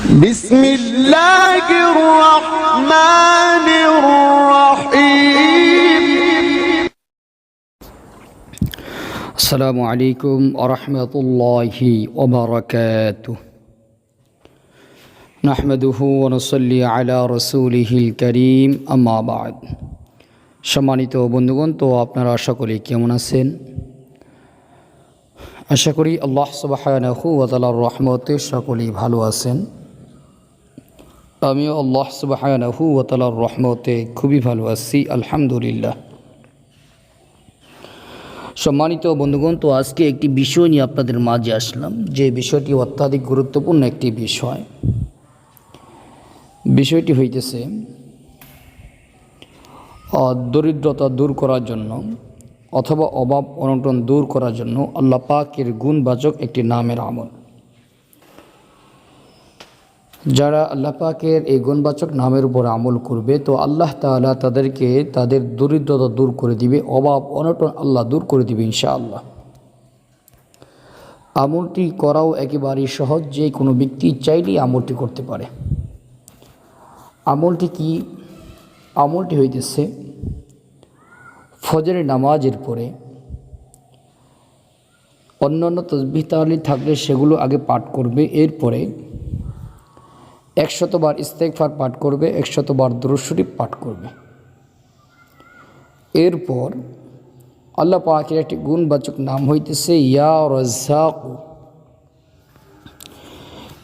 بسم الله الرحمن الرحيم السلام عليكم ورحمة الله وبركاته نحمده ونصلي على رسوله الكريم أما بعد সম্মানিত বন্ধুগণ তো আপনারা আশা করি কেমন আছেন আশা করি আল্লাহ সুবাহানাহু ওয়াতালার রহমতে সকলেই ভালো আছেন আমিও আল্লাহ সুবাহানাহু ওয়াতালার রহমতে খুবই ভালো আছি, আলহামদুলিল্লাহ। সম্মানিত বন্ধুগণ, তো আজকে একটি বিষয় নিয়ে আপনাদের মাঝে আসলাম, যে বিষয়টি অত্যাধিক গুরুত্বপূর্ণ একটি বিষয়। বিষয়টি হইতেছে দরিদ্রতা দূর করার জন্য অথবা অভাব অনটন দূর করার জন্য আল্লাহ পাকের গুণবাচক একটি নামের আমল। যারা আল্লাহ পাকের এই গুণবাচক নামের উপর আমল করবে, তো আল্লাহ তাআলা তাদেরকে তাদের দরিদ্রতা দূর করে দিবে, অভাব, অনটন আল্লাহ দূর করে দিবে ইনশাআল্লাহ। আমলটি করাও একেবারেই সহজ, যে কোনো ব্যক্তি চাইলেই আমলটি করতে পারে। আমলটি কি? আমলটি হইতেছে ফজরের নামাজের পরে অন্যান্য তসবিহ তাহলে থাকলে সেগুলো আগে পাঠ করবে, এরপরে একশতবার ইস্তেকফার পাঠ করবে, একশতবার দুরুশরীফ পাঠ করবে। এরপর আল্লাহ পাকের একটি গুণবাচক নাম হইতেছে, ইয়া রাজ্জাকু।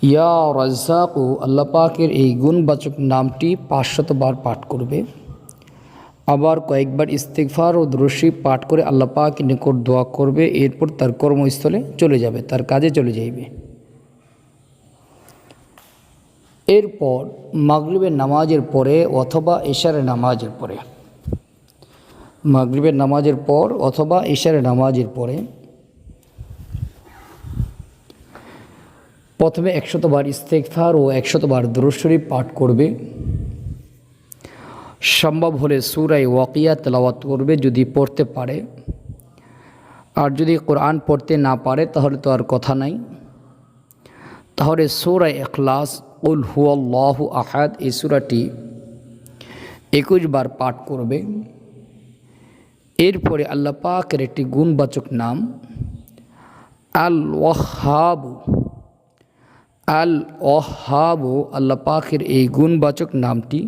ইয়া রাজ্জাকু, আল্লাহ পাকের এই গুণবাচক নামটি পাঁচশতবার পাঠ করবে। আবার কয়েকবার ইস্তেকফার ও দ্রশি পাঠ করে আল্লাহ নিকট দোয়া করবে, এরপর তার কর্মস্থলে চলে যাবে, তার কাজে চলে যাইবে। এরপর মাগরিবের নামাজের পরে অথবা এশারের নামাজের পরে। মাগরিবের নামাজের পর অথবা এশারের নামাজের পরে প্রথমে একশতবার ইস্তেকফার ও একশতবার দুরুশরীফ পাঠ করবে। সম্ভব হলে সুরাই ওয়াকিয়া তেলাওয়াত করবে যদি পড়তে পারে। আর যদি কোরআন পড়তে না পারে তাহলে তো আর কথা নাই। তাহলে সুরাই এখলাস উল হুয়াল্লাহু আহাদ, এই সুরাটি একুশ বার পাঠ করবে। এরপরে আল্লাহ পাকের একটি গুণবাচক নাম আল ওয়াহাবু আল ওহাবু আল্লাহ পাকের এই গুণবাচক নামটি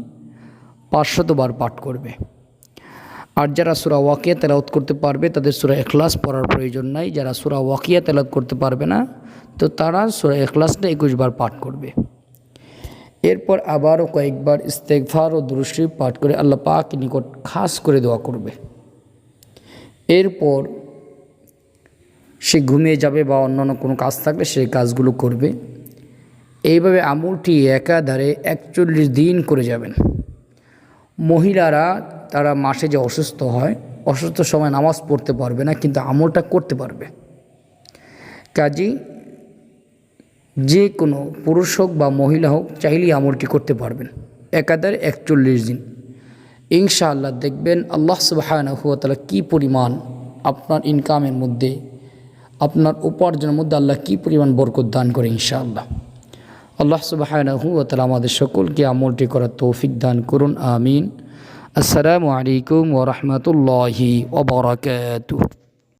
পাঁচশতবার পাঠ করবে। আর যারা সুরা ওয়াকিয়া তেলাওত করতে পারবে, তাদের সুরা এখলাস পড়ার প্রয়োজন নাই। যারা সুরা ওয়াকিয়া তেলাওত করতে পারবে না, তো তারা সুরা এখলাসটা একুশবার পাঠ করবে। এরপর আবারও কয়েকবার ইস্তেকফার ও দুরুশ্রী পাঠ করে আল্লাহ পাক নিকট খাস করে দোয়া করবে। এরপর সে ঘুমিয়ে যাবে বা অন্যান্য কোনো কাজ থাকলে সেই কাজগুলো করবে। এইভাবে আমলটি একাধারে একচল্লিশ দিন করে যাবেন। মহিলারা তারা মাসে যে অসুস্থ হয়, অসুস্থ সময় নামাজ পড়তে পারবে না, কিন্তু আমলটা করতে পারবে। কাজী যে কোনো পুরুষ হোক বা মহিলা হোক চাইলেই আমলটি করতে পারবেন। একাধারে একচল্লিশ দিন। ইনশাআল্লাহ দেখবেন আল্লাহ সুবাহানহুয়াতালা কী পরিমাণ আপনার ইনকামের মধ্যে, আপনার উপার্জনের মধ্যে আল্লাহ কী পরিমাণ বরকত দান করে ইনশাআল্লাহ। আল্লাহ সুবাহানহুয়াতালা আমাদের সকলকে আমলটি করার তৌফিক দান করুন, আমিন। আসসালামু আলাইকুম ওরহমতুল্লাহি ওবরাকাতুহ